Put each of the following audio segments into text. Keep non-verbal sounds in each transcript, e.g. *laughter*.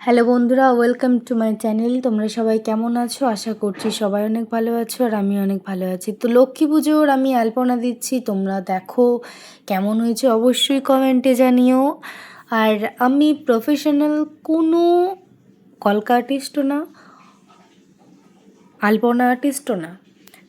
Hello বন্ধুরা welcome to my channel তোমরা সবাই কেমন আছো? আশা করছি সবাই অনেক ভালো আছো আর আমি অনেক ভালো আছি। তো লক্ষ্মী পুজোর আমি আলপনা দিচ্ছি। তোমরা দেখো কেমন হয়েছে অবশ্যই কমেন্টে জানিও। আর আমি প্রফেশনাল কোনো কলকা আর্টিস্টও না, আলপনা আর্টিস্টও না।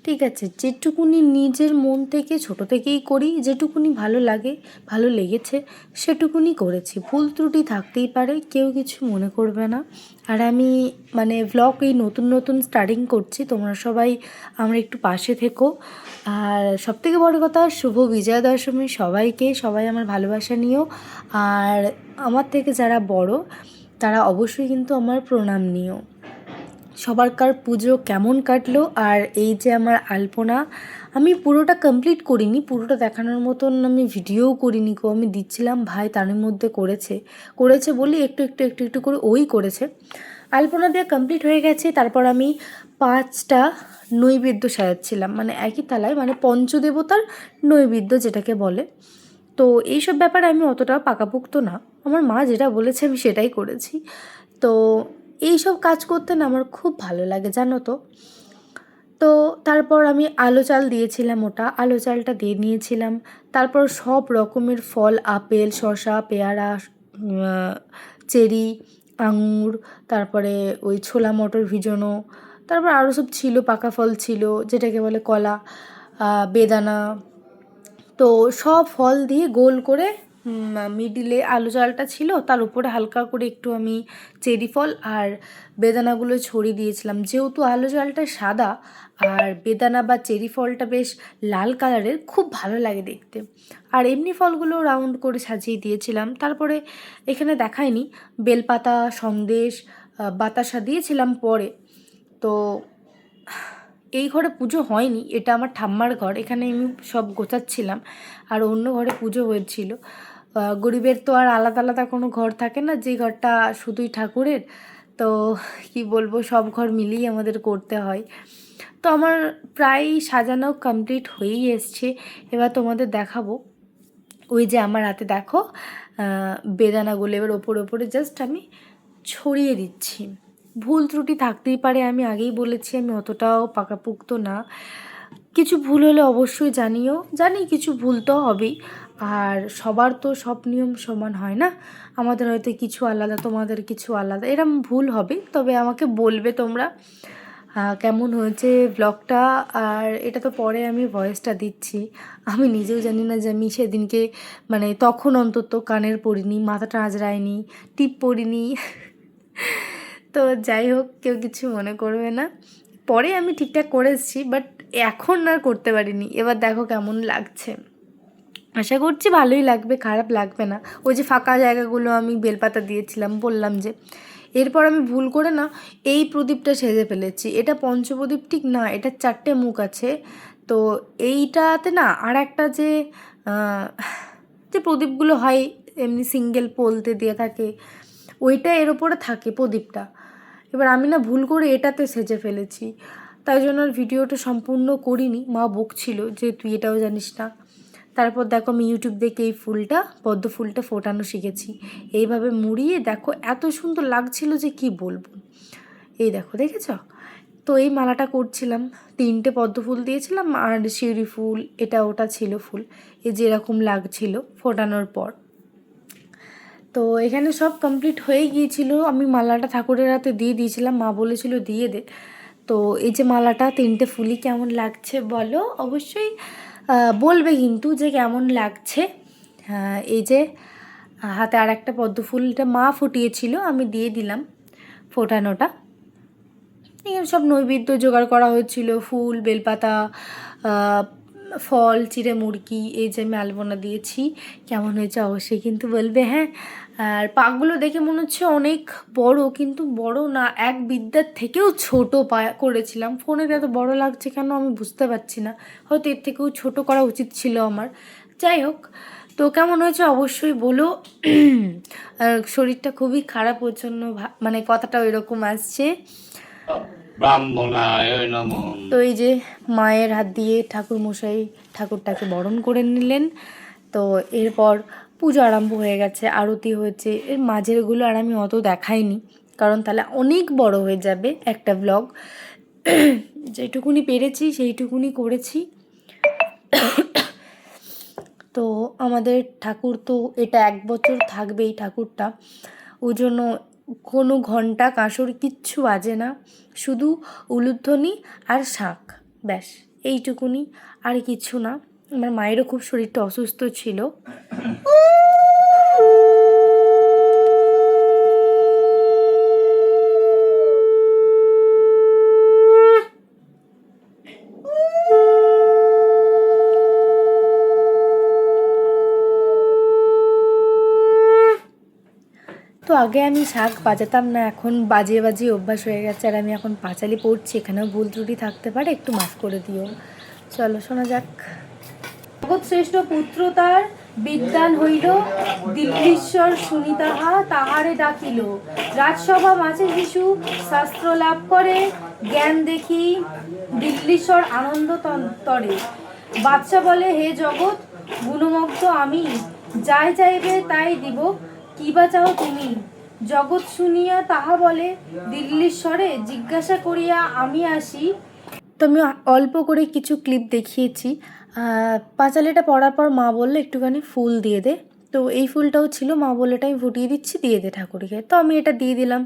ঠিক আছে, যেটুকুনি নিজের মন থেকে, ছোট থেকেই করি, যেটুকুনি ভালো লাগে, ভালো লেগেছে, সেটুকুনি করেছি। ভুল ত্রুটি থাকতেই পারে, কেউ কিছু মনে করবে না। আর আমি মানে ভ্লগ এই নতুন নতুন স্টার্টিং করছি, তোমরা সবাই আমার একটু পাশে থেকো। আর সবথেকে বড় কথা, শুভ বিজয়া দশমী সবাইকে, সবাই আমার ভালোবাসা নিও। আর আমার থেকে যারা বড়, তারা অবশ্যই কিন্তু আমার প্রণাম নিও। সবারকার পুজো কেমন কাটলো আর এই যে আমার আলপনা, আমি পুরোটা কমপ্লিট করিনি, পুরোটা দেখানোর মতন আমি ভিডিওও করিনি কো আমি দিচ্ছিলাম, ভাই তার মধ্যে করেছে। করেছে বলি একটু একটু একটু একটু করে ওই করেছে। আলপনা দিয়ে কমপ্লিট হয়ে গেছে, তারপর আমি পাঁচটা নৈবেদ্য সাজাচ্ছিলাম মানে একই তালায় মানে পঞ্চদেবতার নৈবেদ্য যেটাকে বলে। তো এইসব ব্যাপারে আমি অতটা পাকাপোক্ত না। আমার মা যেটা বলেছে আমি সেটাই করেছি। তো এই সব কাজ করতে না আমার খুব ভালো লাগে, জানো তো। তো তারপর আমি আলো চাল দিয়েছিলাম ওটা, আলো চালটা দিয়ে নিয়েছিলাম। তারপর সব রকমের ফল, আপেল, শসা, পেয়ারা চেরি, আঙুর, তারপরে ওই ছোলা, মটর ভিজানো, তারপর আরও সব ছিল, পাকা ফল ছিল, যেটাকে বলে কলা বেদানা। তো সব ফল দিয়ে গোল করে মিডিলে আলু চালটা ছিল, তার উপরে হালকা করে একটু আমি চেরি ফল আর বেদানাগুলো ছড়িয়ে দিয়েছিলাম। যেহেতু আলু চালটা সাদা, আর বেদানা বা চেরি ফলটা বেশ লাল কালারের, খুব ভালো লাগে দেখতে। আর এমনি ফলগুলো রাউন্ড করে সাজিয়ে দিয়েছিলাম। তারপরে এখানে দেখায়নি, বেলপাতা, সন্দেশ বাতাসা দিয়েছিলাম পরে। তো এই ঘরে পুজো হয়নি, এটা আমার ঠাম্মার ঘর, এখানে আমি সব গোছাচ্ছিলাম। আর অন্য ঘরে পুজো হয়েছিল। গরিবের তো আর আলাদা আলাদা কোনো ঘর থাকে না যে ঘরটা শুধুই ঠাকুরের। তো কি বলব, সব ঘর মিলিয়ে আমাদের করতে হয়। তো আমার প্রায় সাজানো কমপ্লিট হয়েই এসছে। এবার তোমাদের দেখাবো। ওই যে আমার হাতে দেখো বেদানাগুলো এবার ওপরে ওপরে জাস্ট আমি ছড়িয়ে দিচ্ছি। ভুল ত্রুটি থাকতেই পারে, আমি আগেই বলেছি, আমি অতটাও পাকাপুক্ত না। কিছু ভুল হলে অবশ্যই জানিও। জানি কিছু ভুল তো হবেই। আর সবার তো সব নিয়ম সমান হয় না? আমাদের হয়তো কিছু আলাদা, তোমাদের কিছু আলাদা। এরম ভুল হবে, তবে আমাকে বলবে তোমরা কেমন হয়েছে ব্লগটা আর এটা তো পরে আমি ভয়েসটা দিচ্ছি। আমি নিজেও জানি না যে আমি সেদিনকে মানে তখন অন্তত কানের পড়িনি মাথাটা আজরায়নি টিপ পড়িনি তো যাই হোক, কেউ কিছু মনে করবে না। পরে আমি ঠিকঠাক করে এসেছি বাট এখন আর করতে পারিনি। এবার দেখো কেমন লাগছে। আশা করছি ভালোই লাগবে, খারাপ লাগবে না। ওই যে ফাঁকা জায়গাগুলো আমি বেলপাতা দিয়েছিলাম, বললাম যে, এরপর আমি ভুল করে না, এই প্রদীপটা সেজে ফেলেছি। এটা পঞ্চপ্রদীপ ঠিক না, এটা চারটে মুখ আছে। তো এইটাতে না আর একটা যে যে প্রদীপগুলো হয়, এমনি সিঙ্গেল পোলতে দিয়ে থাকে, ওইটা এর ওপরে থাকে প্রদীপটা। এবার আমি না ভুল করে এটাতে সেজে ফেলেছি। তাই জন্য আর ভিডিওটা সম্পূর্ণ করিনি। মা বকছিল যে তুই এটাও জানিস না। তারপর দেখো আমি ইউটিউব দেখে এই ফুলটা, পদ্ম ফুলটা ফোটানো শিখেছি। এইভাবে মুড়িয়ে দেখো এত সুন্দর লাগছিল যে কি বলব। এই দেখো, দেখেছ? তো এই মালাটা করছিলাম। তিনটে পদ্ম ফুল দিয়েছিলাম আর শিউরি ফুল, এটা ওটা ছিল ফুল। এই যে এরকম লাগছিল ফোটানোর পর। তো এখানে সব কমপ্লিট হয়ে গিয়েছিল। আমি মালাটা ঠাকুরের হাতে দিয়ে দিয়েছিলাম, মা বলেছিল দিয়ে দে। তো এই যে মালাটা, তিনটে ফুলই কেমন লাগছে বলো? অবশ্যই বলবে কিন্তু যে কেমন লাগছে। এই যে, হাতে আর একটা পদ্ম ফুলটা মা ফুটিয়েছিল, আমি দিয়ে দিলাম ফোটানোটা। এখানে সব নৈবেদ্য জোগাড় করা হয়েছিল, ফুল, বেলপাতা ফল, চিড়ে মুরগি, এই যে আমি আলপনা দিয়েছি, কেমন হয়েছে অবশ্যই কিন্তু বলবে হ্যাঁ? আর পাগুলো দেখে মনে হচ্ছে অনেক বড়, কিন্তু বড় না, এক বিদ্যার থেকেও ছোট পা, করেছিলাম। ফোনের এত বড় লাগছে কেন আমি বুঝতে পারছি না। হয়তো এর থেকেও ছোট করা উচিত ছিল আমার। যাই হোক, তো কেমন হয়েছে অবশ্যই বলো। *clears throat* শরীরটা খুবই খারাপ, প্রচণ্ড মানে কথাটা এরকম আসছে। তো এই যে মায়ের হাত দিয়ে ঠাকুর মশাই ঠাকুরটাকে বরণ করে নিলেন। তো এরপর পুজো আরম্ভ হয়ে গেছে, আরতি হয়েছে। এর মাঝেরগুলো আর আমি অত দেখাইনি, কারণ তাহলে অনেক বড় হয়ে যাবে একটা ব্লগ যেটুকুনি পেরেছি সেইটুকুনি করেছি। তো আমাদের ঠাকুর তো এটা এক বছর থাকবে এই ঠাকুরটা। ওই জন্য কোনো ঘণ্টা কাঁসর কিচ্ছু বাজে না, শুধু উলুধ্বনি আর শাঁখ, ব্যাস, এইটুকুনি আর কিছু না। আমার মায়েরও খুব শরীরটা অসুস্থ ছিল। তো আগে আমি শাক বাজাতাম না, এখন বাজিয়ে বাজিয়ে অভ্যাস হয়ে গেছে আর আমি এখন পাঁচালি পড়ছি, এখানেও ভুল ত্রুটি থাকতে পারে, একটু মাফ করে দিও। চলো, শোনা যাক। জগৎ শ্রেষ্ঠ পুত্র তার বিদ্যান হইল, দিল্লীশ্বর শুনিতাহা তাহারে ডাকিল। রাজসভা মাঝে শিশু শাস্ত্র লাভ করে, জ্ঞান দেখি দিল্লীশ্বর আনন্দ তরে। বাচ্চা বলে, হে জগৎ, গুণমগ্ধ আমি, যাই চাইবে তাই দিব কি বা চাও তুমি? জগৎ শুনিয়া তাহা বলে দিল্লীশ্বরে জিজ্ঞাসা করিয়া আমি আসি। তো আমি অল্প করে কিছু ক্লিপ দেখিয়েছি। পাঁচালিটা পড়ার পর মা বলল, একটুখানি ফুল দিয়ে দে। তো এই ফুলটাও ছিল, মা বলল এটা আমি ফুটিয়ে দিচ্ছি, দিয়ে দে ঠাকুরকে। তো আমি এটা দিয়ে দিলাম।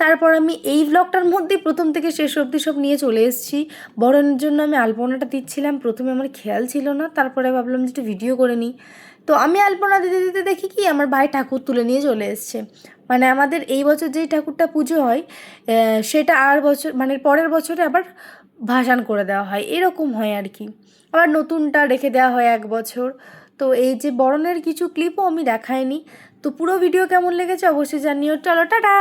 তারপর আমি এই ব্লগটার মধ্যেই প্রথম থেকে শেষ অবধি সব নিয়ে চলে এসেছি। বরণের জন্য আমি আলপনাটা দিচ্ছিলাম, প্রথমে আমার খেয়াল ছিল না, তারপরে ভাবলাম যে একটু ভিডিও করে নিই। তো আমি আলপনা দিতে দিতে দেখি কি আমার ভাই ঠাকুর তুলে নিয়ে চলে এসছে। মানে আমাদের এই বছর যেই ঠাকুরটা পুজো হয় সেটা আর বছর মানে পরের বছরে আবার ভাসান করে দেওয়া হয়। এরকম হয় আর কি। আবার নতুনটা রেখে দেওয়া হয় এক বছর। তো এই যে বরণের কিছু ক্লিপও আমি দেখাইনি। তো পুরো ভিডিও কেমন লেগেছে অবশ্যই জানিও। চলো, টাটা!